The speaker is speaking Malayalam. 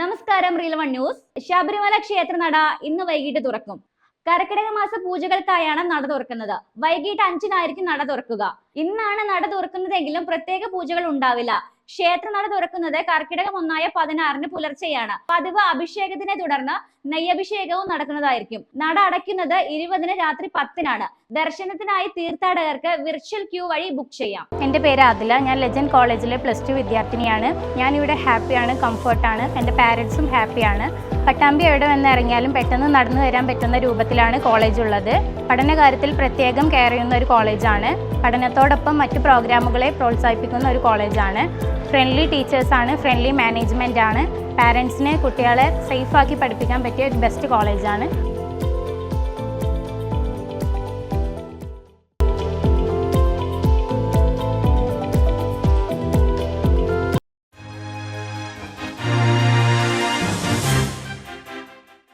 നമസ്കാരം റീൽ വൺ ന്യൂസ്. ശബരിമല ക്ഷേത്രനട ഇന്ന് വൈകിട്ട് തുറക്കും. കർക്കിടക മാസ പൂജകൾക്കായാണ് നട തുറക്കുന്നത്. വൈകിട്ട് അഞ്ചിനായിരിക്കും നട തുറക്കുക. ഇന്നാണ് നട തുറക്കുന്നതെങ്കിലും പ്രത്യേക പൂജകൾ ഉണ്ടാവില്ല. ക്ഷേത്ര നട തുറക്കുന്നത് കർക്കിടകം ഒന്നായ പതിനാറിന് പുലർച്ചെയാണ്. പതിവ് അഭിഷേകത്തിനെ തുടർന്ന് നെയ്യഭിഷേകവും നടക്കുന്നതായിരിക്കും. നട അടയ്ക്കുന്നത് ഇരുപതിന് രാത്രി പത്തിനാണ്. ദർശനത്തിനായി തീർത്ഥാടകർക്ക് വിർച്വൽ ക്യൂ വഴി ബുക്ക് ചെയ്യാം. എന്റെ പേര് അതില ഞാൻ ലെജൻഡ് കോളേജിലെ പ്ലസ് ടു വിദ്യാർത്ഥിനിയാണ്. ഞാൻ ഇവിടെ ഹാപ്പിയാണ് കംഫർട്ടാണ് എന്റെ പാരൻസും ഹാപ്പിയാണ് പട്ടാമ്പി എവിടെ വന്ന് ഇറങ്ങിയാലും പെട്ടെന്ന് നടന്നു വരാൻ പറ്റുന്ന രൂപത്തിലാണ് കോളേജ് ഉള്ളത്. പഠനകാര്യത്തിൽ പ്രത്യേകം കെയർ ചെയ്യുന്ന ഒരു കോളേജാണ് പഠനത്തോടൊപ്പം മറ്റ് പ്രോഗ്രാമുകളെ പ്രോത്സാഹിപ്പിക്കുന്ന ഒരു കോളേജാണ് ഫ്രണ്ട്ലി ടീച്ചേഴ്സാണ് ഫ്രണ്ട്ലി മാനേജ്മെന്റ് ആണ്. പാരൻസിനെ കുട്ടികളെ സേഫാക്കി പഠിപ്പിക്കാൻ പറ്റിയ ഒരു ബെസ്റ്റ് കോളേജാണ്